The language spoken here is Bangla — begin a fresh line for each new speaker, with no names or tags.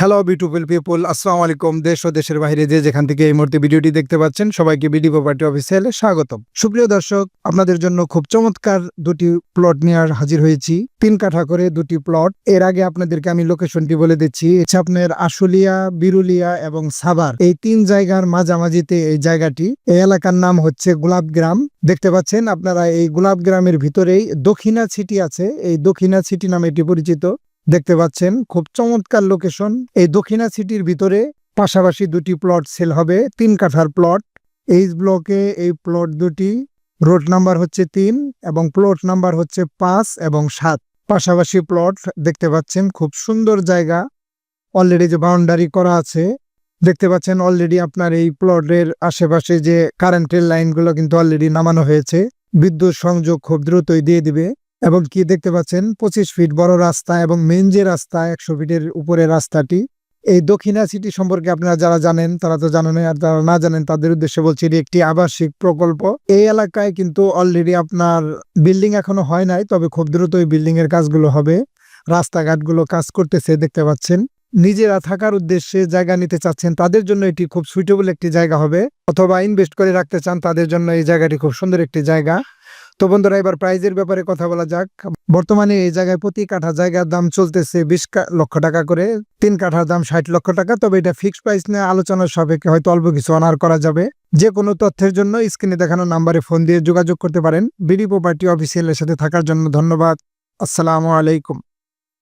হ্যালো বিউটিফুল পিপুল আসসালামু আলাইকুম দেশ ও দেশের বাইরে যে যেখান থেকে এই মুহূর্তে ভিডিওটি দেখতে পাচ্ছেন সবাইকে বিডি প্রপার্টি অফিসিয়ালে স্বাগতম। সুপ্রিয় দর্শক আপনাদের জন্য খুব চমৎকার দুটি প্লট নিয়ে হাজির হয়েছি তিন কাঠা করে দুটি প্লট এর আগে আপনাদেরকে আমি লোকেশনটি বলে দিচ্ছি আপনার আশুলিয়া বিরুলিয়া এবং সাভার এই তিন জায়গার মাঝামাঝিতে এই জায়গাটি এই এলাকার নাম হচ্ছে গোলাপ গ্রাম দেখতে পাচ্ছেন আপনারা এই গোলাপ গ্রামের ভিতরেই দক্ষিণা সিটি আছে এই দক্ষিণা সিটি নামে এটি পরিচিত দেখতে পাচ্ছেন, খুব চমৎকার লোকেশন এই দক্ষিণা সিটির ভিতরে পাশাপাশি দুটি প্লট সেল হবে, তিন কাঠার প্লট এই ব্লকে এই প্লট দুটি রোড নাম্বার হচ্ছে তিন এবং প্লট নাম্বার হচ্ছে পাঁচ এবং সাত। পাশাপাশি প্লট দেখতে পাচ্ছেন, খুব সুন্দর জায়গা। অলরেডি যে বাউন্ডারি করা আছে, দেখতে পাচ্ছেন অলরেডি আপনার এই প্লটের আশেপাশে যে কারেন্টের লাইনগুলো কিন্তু অলরেডি নামানো হয়েছে। বিদ্যুৎ সংযোগ খুব দ্রুতই দিয়ে দিবে। এবং কি দেখতে পাচ্ছেন? পঁচিশ ফিট বড় রাস্তা এবং মেন যে রাস্তা, একশো ফিটের উপরে রাস্তাটি। এই দক্ষিণা সিটি সম্পর্কে আপনারা যারা জানেন, তারা তো জানেন আর যারা না জানেন, তাদের উদ্দেশ্যে বলছি এটি একটি আবাসিক প্রকল্প। এই এলাকায় কিন্তু অলরেডি আপনার বিল্ডিং এখনও হয় নাই, তবে খুব দ্রুতই বিল্ডিং এর কাজগুলো হবে। রাস্তাঘাটগুলো কাজ করতেছে, দেখতে পাচ্ছেন। নিজেরা থাকার উদ্দেশ্যে জায়গা নিতে চাচ্ছেন, তাদের জন্য এটি খুব সুইটেবল একটি জায়গা হবে। অথবা ইনভেস্ট করে রাখতে চান, তাদের জন্য এই জায়গাটি খুব সুন্দর একটি জায়গা। তো বন্ধুরা, এবার প্রাইজের ব্যাপারে কথা বলা যাক। বর্তমানে এই জায়গায় প্রতি কাঠা জায়গার দাম চলতেছে বিশ লক্ষ টাকা করে। তিন কাঠার দাম ষাট লক্ষ টাকা, তবে এটা ফিক্সড প্রাইস নিয়ে আলোচনার সাপেক্ষে হয়তো অল্প কিছু অনার করা যাবে। যে কোনো তথ্যের জন্য স্ক্রিনে দেখানো নাম্বারে ফোন দিয়ে যোগাযোগ করতে পারেন। বিডি প্রপার্টি অফিসিয়ালের সাথে থাকার জন্য ধন্যবাদ। আসসালামু আলাইকুম।